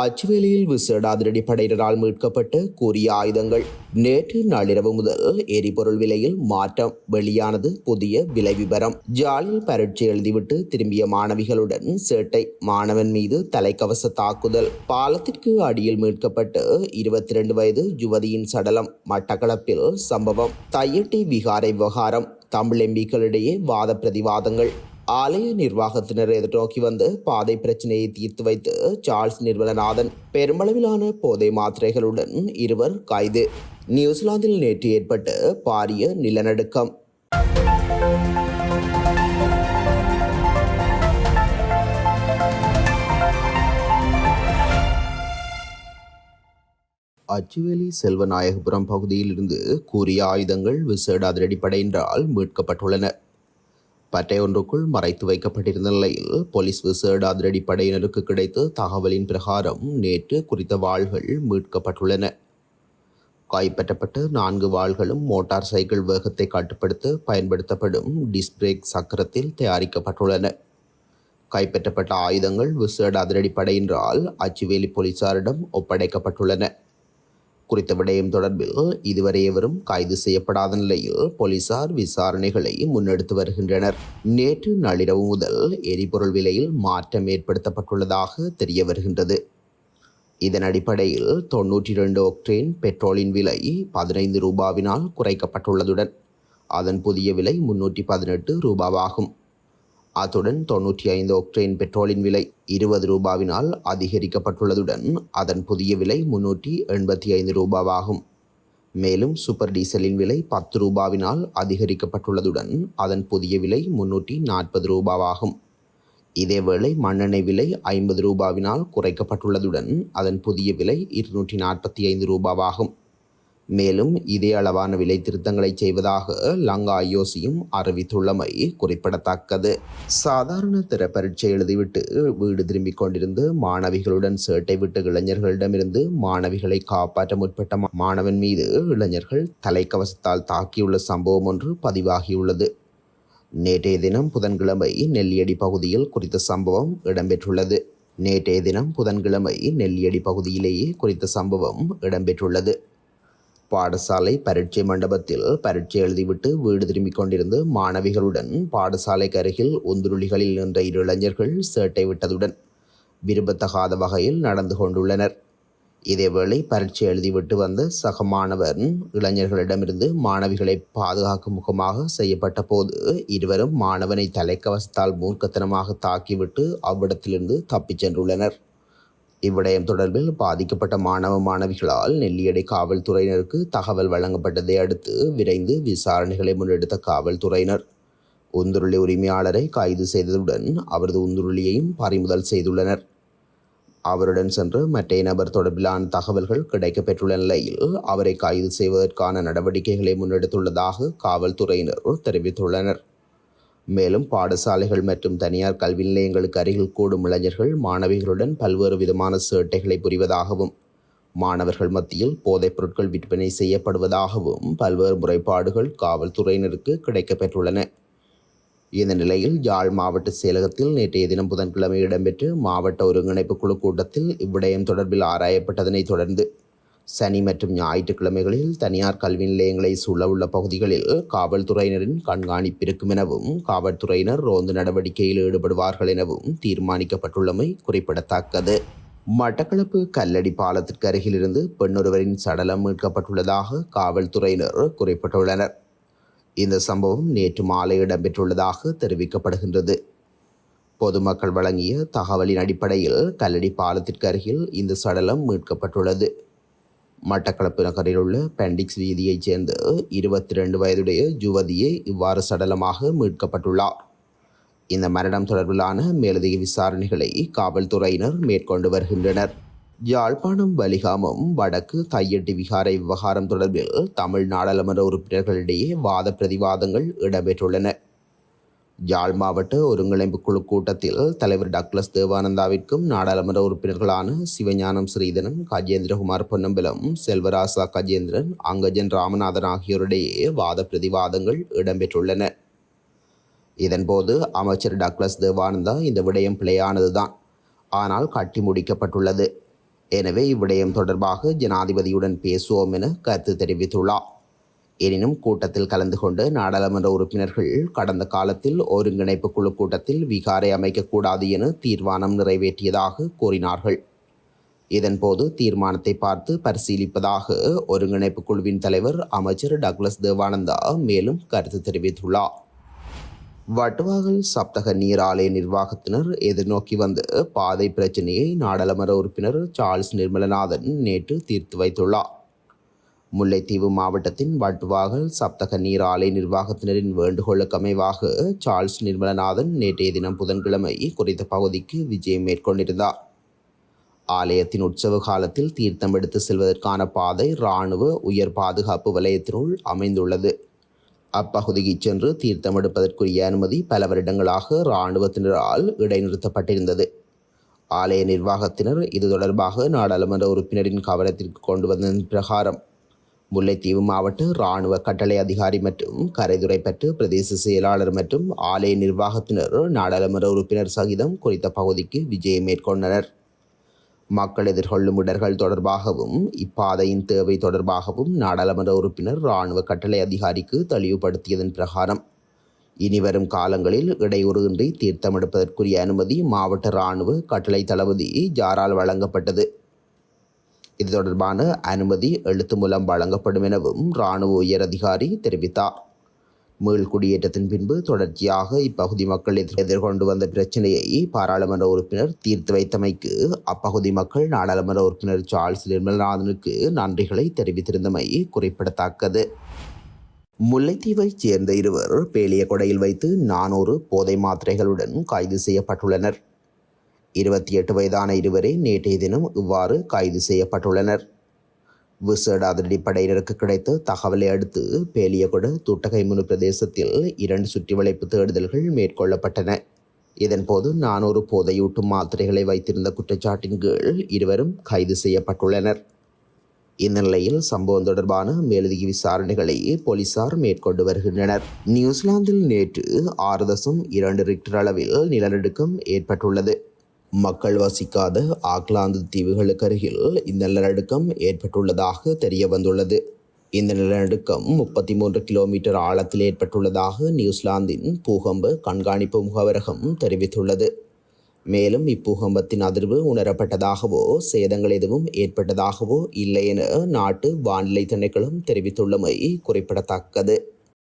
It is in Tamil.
அச்சுவேலியில் விசேட அதிரடிப்படையினரால் மீட்கப்பட்ட கூறிய ஆயுதங்கள். நேற்று நள்ளிரவு முதல் எரிபொருள் விலையில் மாற்றம். வெளியானது புதிய விலை விவரம் ஜாலியில் பரீட்சை எழுதிவிட்டு திரும்பிய மாணவிகளுடன் சேட்டை. மாணவன் மீது தலைக்கவச தாக்குதல். பாலத்திற்கு அடியில் மீட்கப்பட்டு இருபத்தி ரெண்டு வயது யுவதியின் சடலம். மட்டக்களப்பில் சம்பவம். தையட்டி விகாரை விவகாரம். தமிழ் எம்பிக்களிடையே வாத பிரதிவாதங்கள். ஆலய நிர்வாகத்தினர் எதிர்நோக்கி வந்து பாதை பிரச்சனையை தீர்த்து வைத்து சார்ல்ஸ் நிர்மலநாதன் பெருமளவிலான போதை மாத்திரைகளுடன் இருவர் கைது. நியூசிலாந்தில் நேற்று ஏற்பட்ட பாரிய நிலநடுக்கம். அச்சுவேலி செல்வநாயகபுரம் பகுதியில் இருந்து கூறிய ஆயுதங்கள் விசேட என்றால் மீட்கப்பட்டுள்ளன. பட்டை ஒன்றுக்குள் மறைத்து வைக்கப்பட்டிருந்த நிலையில் போலீஸ் விசேட அதிரடி படையினருக்கு கிடைத்த தகவலின் பிரகாரம் நேற்று குறித்த வாள்கள் மீட்கப்பட்டுள்ளன. கைப்பற்றப்பட்ட நான்கு வாள்களும் மோட்டார் சைக்கிள் வேகத்தை கட்டுப்படுத்த பயன்படுத்தப்படும் டிஸ்க் பிரேக் சக்கரத்தில் தயாரிக்கப்பட்டுள்ளன. கைப்பற்றப்பட்ட ஆயுதங்கள் விசேட அதிரடிப்படையின்றால் அச்சுவேலி போலீசாரிடம் ஒப்படைக்கப்பட்டுள்ளன. குறித்த விடயம் தொடர்பில் இதுவரை எவரும் கைது செய்யப்படாத நிலையில் போலீசார் விசாரணைகளை முன்னெடுத்து வருகின்றனர். நேற்று நள்ளிரவு முதல் எரிபொருள் விலையில் மாற்றம் ஏற்படுத்தப்பட்டுள்ளதாக தெரிய வருகின்றது. இதன் அடிப்படையில் தொன்னூற்றி இரண்டு ஒக்டேன் பெட்ரோலின் விலை பதினைந்து ரூபாவினால் குறைக்கப்பட்டுள்ளதுடன் அதன் புதிய விலை முன்னூற்றி பதினெட்டு ரூபாவாகும். அத்துடன் தொன்னூற்றி ஐந்து ஒக்டேன் பெட்ரோலின் விலை இருபது ரூபாவினால் அதிகரிக்கப்பட்டுள்ளதுடன் அதன் புதிய விலை முன்னூற்றி எண்பத்தி ஐந்து ரூபாவாகும். மேலும் சூப்பர் டீசலின் விலை பத்து ரூபாவினால் அதிகரிக்கப்பட்டுள்ளதுடன் அதன் புதிய விலை முன்னூற்றி நாற்பது ரூபாவாகும். இதேவேளை மண்ணெண்ணெய் விலை ஐம்பது ரூபாவினால் குறைக்கப்பட்டுள்ளதுடன் அதன் புதிய விலை இருநூற்றி நாற்பத்தி ஐந்து ரூபாவாகும். மேலும் இதே அளவான விலை திருத்தங்களை செய்வதாக லங்கா ஐஓசியும் அறிவித்துள்ளமை குறிப்பிடத்தக்கது. சாதாரண திற பரீட்சை எழுதிவிட்டு வீடு திரும்பிக் கொண்டிருந்து மாணவிகளுடன் சேட்டை விட்டு இளைஞர்களிடமிருந்து மாணவிகளை காப்பாற்ற முற்பட்ட மாணவன் மீது இளைஞர்கள் தலைக்கவசத்தால் தாக்கியுள்ள சம்பவம் ஒன்று பதிவாகியுள்ளது. நேற்றைய தினம் புதன்கிழமை நெல்லியடி பகுதியில் குறித்த சம்பவம் இடம்பெற்றுள்ளது. நேற்றைய தினம் புதன்கிழமை நெல்லியடி பகுதியிலேயே குறித்த சம்பவம் இடம்பெற்றுள்ளது. பாடசாலை பரீட்சை மண்டபத்தில் பரீட்சை எழுதிவிட்டு வீடு திரும்பிக் கொண்டிருந்த மாணவிகளுடன் பாடசாலைக்கு அருகில் ஒந்துருளிகளில் நின்ற இரு இளைஞர்கள் சேட்டை விட்டதுடன் விரும்பத்தகாத வகையில் நடந்து கொண்டுள்ளனர். இதேவேளை பரீட்சை எழுதிவிட்டு வந்த சக மாணவர் இளைஞர்களிடமிருந்து மாணவிகளை பாதுகாக்கும் முகமாக செய்யப்பட்ட போது இருவரும் மாணவனை தலைக்கவசத்தால் மூர்க்கத்தனமாக தாக்கிவிட்டு அவ்விடத்திலிருந்து தப்பிச் சென்றுள்ளனர். இவ்விடயம் தொடர்பில் பாதிக்கப்பட்ட மாணவ மாணவிகளால் நெல்லியடை காவல்துறையினருக்கு தகவல் வழங்கப்பட்டதை அடுத்து விரைந்து விசாரணைகளை முன்னெடுத்த காவல்துறையினர். உந்துருளி உரிமையாளரை கைது செய்ததுடன் அவரது உந்துருளியையும் பறிமுதல் செய்துள்ளனர். அவருடன் சென்று மற்ற நபர் தொடர்பிலான தகவல்கள் கிடைக்கப்பெற்றுள்ள நிலையில் அவரை கைது செய்வதற்கான நடவடிக்கைகளை முன்னெடுத்துள்ளதாக காவல்துறையினர் தெரிவித்துள்ளனர். மேலும் பாடசாலைகள் மற்றும் தனியார் கல்வி நிலையங்களுக்கு அருகில் கூடும் இளைஞர்கள் மாணவிகளுடன் பல்வேறு விதமான சேட்டைகளை புரிவதாகவும் மாணவர்கள் மத்தியில் போதைப் பொருட்கள் விற்பனை செய்யப்படுவதாகவும் பல்வேறு முறைப்பாடுகள் காவல்துறையினருக்கு கிடைக்கப்பெற்றுள்ளன. இந்த நிலையில் யாழ் மாவட்ட செயலகத்தில் நேற்றைய தினம் புதன்கிழமை இடம்பெற்று மாவட்ட ஒருங்கிணைப்பு குழு கூட்டத்தில் இவ்விடயம் தொடர்பில் ஆராயப்பட்டதனைத் தொடர்ந்து சனி மற்றும் ஞாயிற்றுக்கிழமைகளில் தனியார் கல்வி நிலையங்களை சூழவுள்ள பகுதிகளில் காவல்துறையினரின் கண்காணிப்பு இருக்கும் எனவும் காவல்துறையினர் ரோந்து நடவடிக்கையில் ஈடுபடுவார்கள் எனவும் தீர்மானிக்கப்பட்டுள்ளமை குறிப்பிடத்தக்கது. மட்டக்களப்பு கல்லடி பாலத்திற்கு அருகிலிருந்து பெண்ணொருவரின் சடலம் மீட்கப்பட்டுள்ளதாக காவல்துறையினர் குறிப்பிட்டுள்ளனர். இந்த சம்பவம் நேற்று மாலை இடம்பெற்றுள்ளதாக தெரிவிக்கப்படுகின்றது. பொதுமக்கள் வழங்கிய தகவலின் அடிப்படையில் கல்லடி பாலத்திற்கு அருகில் இந்த சடலம் மீட்கப்பட்டுள்ளது. மட்டக்களப்பு நகரில் உள்ள பெண்டிக்ஸ் வீதியைச் சேர்ந்த இருபத்தி ரெண்டு வயதுடைய யுவதியே இவ்வாறு சடலமாக மீட்கப்பட்டுள்ளார். இந்த மரணம் தொடர்பிலான மேலதிக விசாரணைகளை காவல்துறையினர் மேற்கொண்டு வருகின்றனர். யாழ்ப்பாணம் வலிகாமம் வடக்கு தையட்டி விகாரை விவகாரம் தொடர்பில் தமிழ் நாடாளுமன்ற உறுப்பினர்களிடையே வாத பிரதிவாதங்கள் இடம்பெற்றுள்ளன. யாழ் மாவட்ட ஒருங்கிணைப்பு குழு கூட்டத்தில் தலைவர் டக்ளஸ் தேவானந்தாவிற்கும் நாடாளுமன்ற உறுப்பினர்களான சிவஞானம் ஸ்ரீதரன் கஜேந்திரகுமார் பொன்னம்பலம் செல்வராசா கஜேந்திரன் அங்கஜன் ராமநாதன் ஆகியோரிடையே வாத பிரதிவாதங்கள் இடம்பெற்றுள்ளன. இதன்போது அமைச்சர் டக்ளஸ் தேவானந்தா இந்த விடயம் பிழையானதுதான். ஆனால் கட்டி முடிக்கப்பட்டுள்ளது. எனவே இவ்விடயம் தொடர்பாக ஜனாதிபதியுடன் பேசுவோம் என கருத்து தெரிவித்துள்ளார். எனினும் கூட்டத்தில் கலந்து கொண்டு நாடாளுமன்ற உறுப்பினர்கள் கடந்த காலத்தில் ஒருங்கிணைப்பு குழு கூட்டத்தில் விகாரை அமைக்கக்கூடாது என தீர்மானம் நிறைவேற்றியதாக கூறினார்கள். இதன்போது தீர்மானத்தை பார்த்து பரிசீலிப்பதாக ஒருங்கிணைப்பு குழுவின் தலைவர் அமைச்சர் டக்ளஸ் தேவானந்தா மேலும் கருத்து தெரிவித்துள்ளார். வட்டுவாகல் சப்தக நீர் ஆலய நிர்வாகத்தினர் எதிர்நோக்கி வந்த பாதை பிரச்சனையை நாடாளுமன்ற உறுப்பினர் சார்ல்ஸ் நிர்மலநாதன் நேற்று தீர்த்து வைத்துள்ளார். முல்லைத்தீவு மாவட்டத்தின் வட்டுவாகல் சப்தக நீர் ஆலை நிர்வாகத்தினரின் வேண்டுகோளுக்கு அமைவாக சார்ல்ஸ் நிர்மலநாதன் நேற்றைய தினம் புதன்கிழமை குறித்த பகுதிக்கு விஜயம் மேற்கொண்டிருந்தார். ஆலயத்தின் உற்சவ காலத்தில் தீர்த்தம் எடுத்து செல்வதற்கான பாதை இராணுவ உயர் பாதுகாப்பு வலயத்தினுள் அமைந்துள்ளது. அப்பகுதிக்குச் சென்று தீர்த்தம் எடுப்பதற்குரிய அனுமதி பல வருடங்களாக இராணுவத்தினரால் இடைநிறுத்தப்பட்டிருந்தது. ஆலய நிர்வாகத்தினர் இது தொடர்பாக நாடாளுமன்ற உறுப்பினரின் கவனத்திற்கு கொண்டு வந்ததன் பிரகாரம் முல்லைத்தீவு மாவட்ட இராணுவ கட்டளை அதிகாரி மற்றும் கரைதுறை பெற்று பிரதேச செயலாளர் மற்றும் ஆலய நிர்வாகத்தினர் நாடாளுமன்ற உறுப்பினர் சகிதம் குறித்த பகுதிக்கு விஜயம் மேற்கொண்டனர். மக்கள் எதிர்கொள்ளும் இடர்கள் தொடர்பாகவும் இப்பாதையின் தேவை தொடர்பாகவும் நாடாளுமன்ற உறுப்பினர் இராணுவ கட்டளை அதிகாரிக்கு தெளிவுபடுத்தியதன் பிரகாரம் இனிவரும் காலங்களில் இடையூறின்றி தீர்த்தமெடுப்பதற்குரிய அனுமதி மாவட்ட இராணுவ கட்டளை தளபதி ஜாரால் வழங்கப்பட்டது. இது தொடர்பான அனுமதி எழுத்து மூலம் வழங்கப்படும் எனவும் இராணுவ உயர் அதிகாரி தெரிவித்தார். மீள் குடியேற்றத்தின் பின்பு தொடர்ச்சியாக இப்பகுதி மக்கள் எதிர் எதிர்கொண்டு வந்த பிரச்சனையை பாராளுமன்ற உறுப்பினர் தீர்த்து வைத்தமைக்கு அப்பகுதி மக்கள் நாடாளுமன்ற உறுப்பினர் சார்ல்ஸ் நிர்மலநாதனுக்கு நன்றிகளை தெரிவித்திருந்தமை குறிப்பிடத்தக்கது. முல்லைத்தீவைச் சேர்ந்த இருவர் பேலியகொடையில் வைத்து நானூறு போதை மாத்திரைகளுடன் கைது செய்யப்பட்டுள்ளனர். இருபத்தி எட்டு வயதான இருவரே நேற்றைய தினம் இவ்வாறு கைது செய்யப்பட்டுள்ளனர். விசேட அதிரடிப்படையினருக்கு கிடைத்த தகவலை அடுத்து பேலியகுட துட்டகைமுனு பிரதேசத்தில் இரண்டு சுற்றி வளைப்பு தேடுதல்கள் மேற்கொள்ளப்பட்டன. இதன்போது நானூறு போதையூட்டும் மாத்திரைகளை வைத்திருந்த குற்றச்சாட்டின் கீழ் இருவரும் கைது செய்யப்பட்டுள்ளனர். இந்த நிலையில் சம்பவம் தொடர்பான மேலதிக விசாரணைகளை போலீசார் மேற்கொண்டு வருகின்றனர். நியூசிலாந்தில் நேற்று ஆறு தசம் இரண்டு ரிக்டர் அளவில் நிலநடுக்கம் ஏற்பட்டுள்ளது. மக்கள் வசிக்காத ஆக்லாந்து தீவுகளுக்கு அருகில் இந்த நிலநடுக்கம் ஏற்பட்டுள்ளதாக தெரிய வந்துள்ளது இந்த நிலநடுக்கம் முப்பத்தி மூன்று கிலோமீட்டர் ஆழத்தில் ஏற்பட்டுள்ளதாக நியூசிலாந்தின் பூகம்ப கண்காணிப்பு முகவரகம் தெரிவித்துள்ளது. மேலும் இப்பூகம்பத்தின் அதிர்வு உணரப்பட்டதாகவோ சேதங்கள் எதுவும் ஏற்பட்டதாகவோ இல்லை என நாட்டு வானிலை திணைக்களம் தெரிவித்துள்ளமை குறிப்பிடத்தக்கது.